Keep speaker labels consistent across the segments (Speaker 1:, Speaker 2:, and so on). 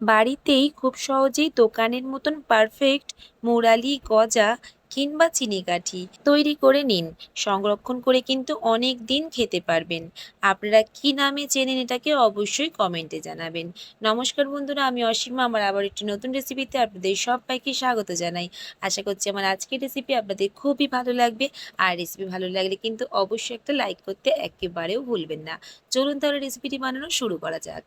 Speaker 1: বাড়িতেই খুব সহজেই দোকানের মতন পারফেক্ট মুরালি, গজা কিংবা চিনিকাঠি তৈরি করে নিন। সংরক্ষণ করে কিন্তু অনেক দিন খেতে পারবেন। আপনারা কি নামে চেনেন এটাকে অবশ্যই কমেন্টে জানাবেন। নমস্কার বন্ধুরা, আমি অসীমা। আমার আবার একটি নতুন রেসিপিতে আপনাদের সবাইকে স্বাগত জানাই। আশা করছি আমার আজকের রেসিপি আপনাদের খুবই ভালো লাগবে। আর রেসিপি ভালো লাগলে কিন্তু অবশ্যই একটা লাইক করতে একেবারেও ভুলবেন না। চলুন তাহলে রেসিপিটি বানানো শুরু করা যাক।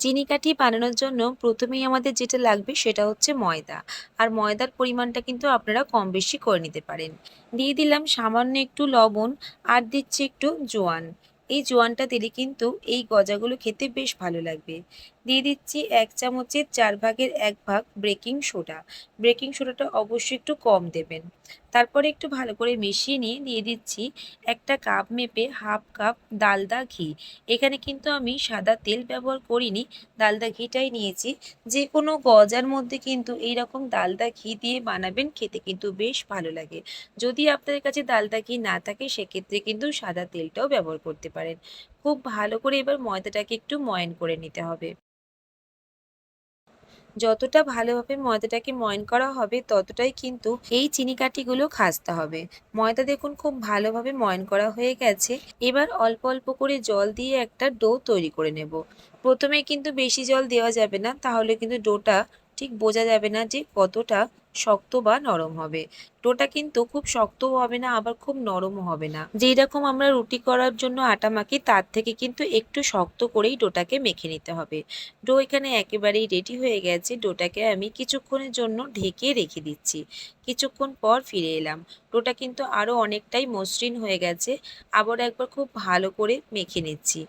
Speaker 1: চিনি কাঠি বানানোর জন্য প্রথমেই আমাদের যেটা লাগবে সেটা হচ্ছে ময়দা। আর ময়দার পরিমাণটা কিন্তু আপনারা কম বেশি করে নিতে পারেন। দিয়ে দিলাম সামান্য একটু লবণ আর দিচ্ছি একটু জোয়ান। এই জোয়ানটা দিলে কিন্তু এই গজাগুলো খেতে বেশ ভালো লাগবে। দিয়ে দিচ্ছি এক চামচের চার ভাগের এক ভাগ বেকিং সোডা। বেকিং সোডাটা অবশ্যই একটু কম দেবেন। তারপরে একটু ভালো করে মিশিয়ে নিয়ে, দিয়ে দিচ্ছি একটা কাপ মেপে হাফ কাপ ডালদা ঘি। এখানে কিন্তু আমি সাদা তেল ব্যবহার করিনি ডালদা ঘিটাই নিয়েছি। যে কোনো গজার মধ্যে কিন্তু এই রকম ডালদা ঘি দিয়ে বানাবেন, খেতে কিন্তু বেশ ভালো লাগে। যদি আপনাদের কাছে ডালদা ঘি না থাকে, সেক্ষেত্রে কিন্তু সাদা তেলটাও ব্যবহার করতে পারেন। খুব ভালো করে এবার ময়দাটাকে একটু ময়ান করে নিতে হবে। যতটা ভালোভাবে ময়দাটাকে ময়ন করা হবে, ততটাই কিন্তু এই চিনি কাঠিগুলো খাসতে হবে। ময়দা দেখুন খুব ভালোভাবে ময়ন করা হয়ে গেছে। এবার অল্প অল্প করে জল দিয়ে একটা ডো তৈরি করে নেব। প্রথমে কিন্তু বেশি জল দেওয়া যাবে না, তাহলে কিন্তু ডোটা ঠিক বোঝা যাবে না যে কতটা শক্ত বা নরম হবে। ডোটা কিন্তু খুব শক্তও হবে না, আবার খুব নরমও হবে না। যেই রকম আমরা রুটি করার জন্য আটা মাখি, তার থেকে কিন্তু একটু শক্ত করেই ডোটাকে মেখে নিতে হবে। ডো এখানে একেবারেই রেডি হয়ে গেছে। ডোটাকে আমি কিছুক্ষণের জন্য ঢেকে রেখে দিচ্ছি। কিছুক্ষণ পর ফিরে এলাম। ডোটা কিন্তু আরও অনেকটাই মসৃণ হয়ে গেছে। আবার একবার খুব ভালো করে মেখে নিচ্ছি।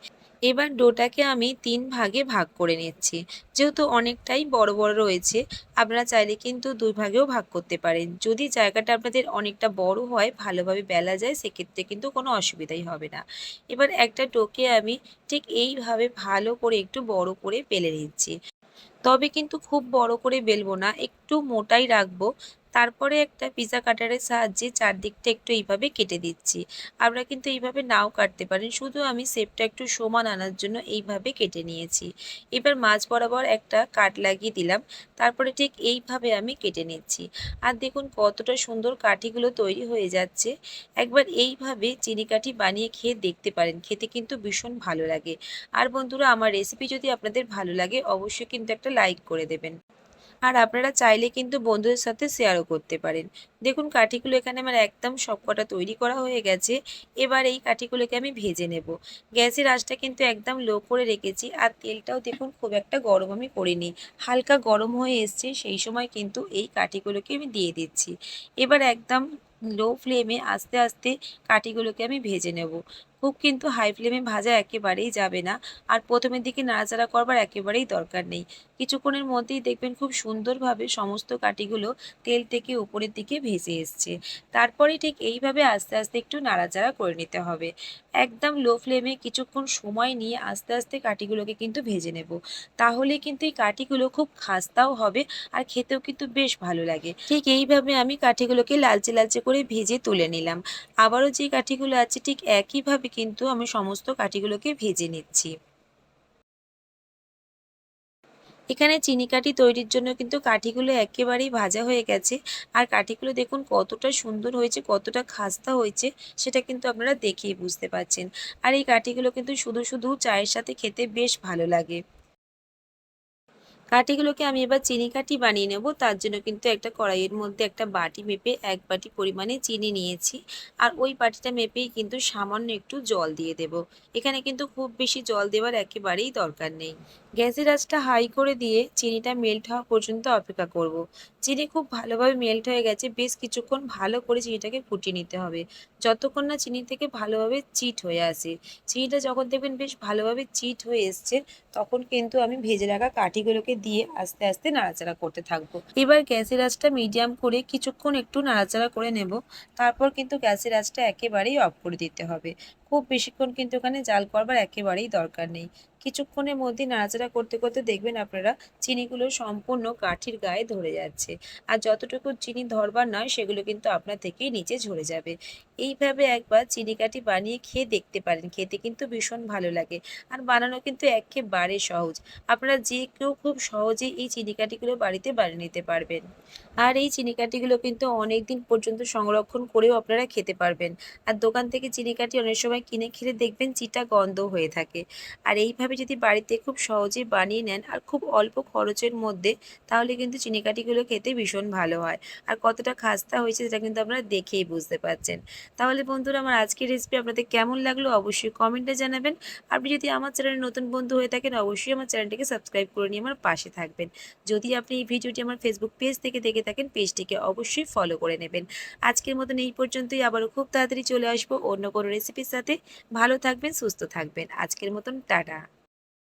Speaker 1: এবার ডোটাকে আমি তিন ভাগে ভাগ করে নিচ্ছি। যেহেতু অনেকটাই বড় বড় রয়েছে, আপনারা চাইলে কিন্তু দুই ভাগেও ভাগ করতে পারেন। যদি জায়গাটা আপনাদের অনেকটা বড় হয়, ভালোভাবে বেলা যায়, সেক্ষেত্রে কিন্তু কোনো অসুবিধাই হবে না। এবার একটা টোকে আমি ঠিক এইভাবে ভালো করে একটু বড় করে পেলে নিচ্ছি। তবে কিন্তু খুব বড় করে বেলবো না, একটু মোটাই রাখব। তারপরে একটা পিজা কাটারের সাহায্যে চারদিকটা একটু এইভাবে কেটে দিচ্ছি। আমরা কিন্তু এইভাবে নাও কাটতে পারেন, শুধু আমি শেপটা একটু সমান আনার জন্য এইভাবে কেটে নিয়েছি। এবার মাছ বরাবর একটা কাট লাগিয়ে দিলাম, তারপরে ঠিক এইভাবে আমি কেটে নিচ্ছি। আর দেখুন কতটা সুন্দর কাঠিগুলো তৈরি হয়ে যাচ্ছে। একবার এইভাবে চিনি কাঠি বানিয়ে খেয়ে দেখতে পারেন, খেতে কিন্তু ভীষণ ভালো লাগে। আর বন্ধুরা, আমার রেসিপি যদি আপনাদের ভালো লাগে, অবশ্যই কিন্তু একটা লাইক করে দেবেন। আর আপনারা চাইলে কিন্তু বন্ধুদের সাথে শেয়ারও করতে পারেন। দেখুন কাঠিগুলো এখানে আমার একদম সবকটা তৈরি করা হয়ে গেছে। এবার এই কাঠিগুলোকে আমি ভেজে নেব। গ্যাসের আঁচটা কিন্তু একদম লো করে রেখেছি। আর তেলটাও দেখুন খুব একটা গরম আমি করিনি। হালকা গরম হয়ে এসছে, সেই সময় কিন্তু এই কাঠিগুলোকে আমি দিয়ে দিচ্ছি। এবার একদম লো ফ্লেমে আস্তে আস্তে কাঠিগুলোকে আমি ভেজে নেব। খুব কিন্তু হাই ফ্লেমে ভাজা একেবারেই যাবে না। আর প্রথমের দিকে নাড়াচাড়া করবার একেবারেই দরকার নেই। কিছুক্ষণের মধ্যেই দেখবেন খুব সুন্দরভাবে সমস্ত কাঠিগুলো তেল থেকে উপরের দিকে ভেসে এসছে। তারপরে ঠিক এইভাবে আস্তে আস্তে একটু নাড়াচাড়া করে নিতে হবে। একদম লো ফ্লেমে কিছুক্ষণ সময় নিয়ে আস্তে আস্তে কাঠিগুলোকে কিন্তু ভেজে নেব। তাহলে কিন্তু এই কাঠিগুলো খুব খাস্তাও হবে আর খেতেও কিন্তু বেশ ভালো লাগে। ঠিক এইভাবে আমি কাঠিগুলোকে লালচে লালচে করে ভেজে তুলে নিলাম। আবারও যে কাঠিগুলো আছে ঠিক একইভাবে কিন্তু আমি সমস্ত কাঠিগুলোকে ভেজে নিচ্ছি। এখানে চিনি কাঠি তৈরির জন্য কিন্তু কাঠিগুলো একেবারেই ভাজা হয়ে গেছে। আর কাঠিগুলো দেখুন কতটা সুন্দর হয়েছে, কতটা খাস্তা হয়েছে, সেটা কিন্তু আপনারা দেখেই বুঝতে পারছেন। আর এই কাঠিগুলো কিন্তু শুধু শুধু চায়ের সাথে খেতে বেশ ভালো লাগে। কাঠিগুলোকে আমি এবার চিনি কাঠি বানিয়ে নেব। তার জন্য কিন্তু একটা কড়াইয়ের মধ্যে একটা বাটি মেপে এক বাটি পরিমাণে চিনি নিয়েছি। আর ওই বাটিটা মেপেই কিন্তু সামান্য একটু জল দিয়ে দেব। এখানে কিন্তু খুব বেশি জল দেওয়ার একেবারেই দরকার নেই। গ্যাসের আঁচটা হাই করে দিয়ে চিনিটা মেল্ট হওয়া পর্যন্ত অপেক্ষা করব। চিনি খুব ভালোভাবে মেল্ট হয়ে গেছে। বেশ কিছুক্ষণ ভালো করে চিনিটাকে ফুটিয়ে নিতে হবে। যতক্ষণ না চিনি থেকে ভালোভাবে চিট হয়ে আসে। চিনিটা যখন দেখবেন বেশ ভালোভাবে চিট হয়ে এসছে, তখন কিন্তু আমি ভেজে রাখা কাঠিগুলোকে দিয়ে আস্তে আস্তে নাড়াচাড়া করতে থাকব। এবার গ্যাসের আঁচটা মিডিয়াম করে কিছুক্ষণ একটু নাড়াচাড়া করে নেব। তারপর কিন্তু গ্যাসের আঁচটা একেবারেই অফ করে দিতে হবে। খুব বেশিক্ষণ কিন্তু ওখানে জাল করবার একেবারেই দরকার নেই। কিছুক্ষণের মধ্যে নাড়াচাড়া করতে করতে দেখবেন আপনারা চিনিগুলো সম্পূর্ণ কাঠির গায়ে ধরে যাচ্ছে। আর যতটুকু চিনি ধরবার নয়, সেগুলো কিন্তু আপনার থেকেই নিচে ঝরে যাবে। এইভাবে একবার চিনি কাঠি বানিয়ে খেয়ে দেখতে পারেন। খেতে কিন্তু ভীষণ ভালো লাগে। আর বানানো কিন্তু একেবারে সহজ। আপনারা যে কেউ খুব সহজেই এই চিনি কাঠিগুলো বাড়িতে বানিয়ে নিতে পারবেন। আর এই চিনি কাঠিগুলো কিন্তু অনেক দিন পর্যন্ত সংরক্ষণ করেও আপনারা খেতে পারবেন। আর দোকান থেকে চিনি কাঠি অনেক সময় কিনে খেলে দেখবেন চিটা গন্ধ হয়ে থাকে। আর এইভাবে যদি বাড়িতে খুব সহজে বানিয়ে নেন আর খুব অল্প খরচের মধ্যে, তাহলে কিন্তু চিনি কাঠিগুলো খেতে ভীষণ ভালো হয়। আর কতটা খাস্তা হয়েছে সেটা কিন্তু আপনারা দেখেই বুঝতে পারছেন। তাহলে বন্ধুরা, আমার আজকের রেসিপি আপনাদের কেমন লাগল অবশ্যই কমেন্টে জানাবেন। আপনি যদি আমার চ্যানেলে নতুন বন্ধু হয়ে থাকেন, অবশ্যই আমার চ্যানেলটিকে সাবস্ক্রাইব করে নিয়ে আমার পাশে থাকবেন। যদি আপনি এই ভিডিওটি আমার ফেসবুক পেজ থেকে দেখে থাকেন, পেজটিকে অবশ্যই ফলো করে নেবেন। আজকের মতন এই পর্যন্তই। আবারও খুব তাড়াতাড়ি চলে আসব অন্য কোনো রেসিপির সাথে। ভালো থাকবেন, সুস্থ থাকবেন। আজকের মতন, টাটা।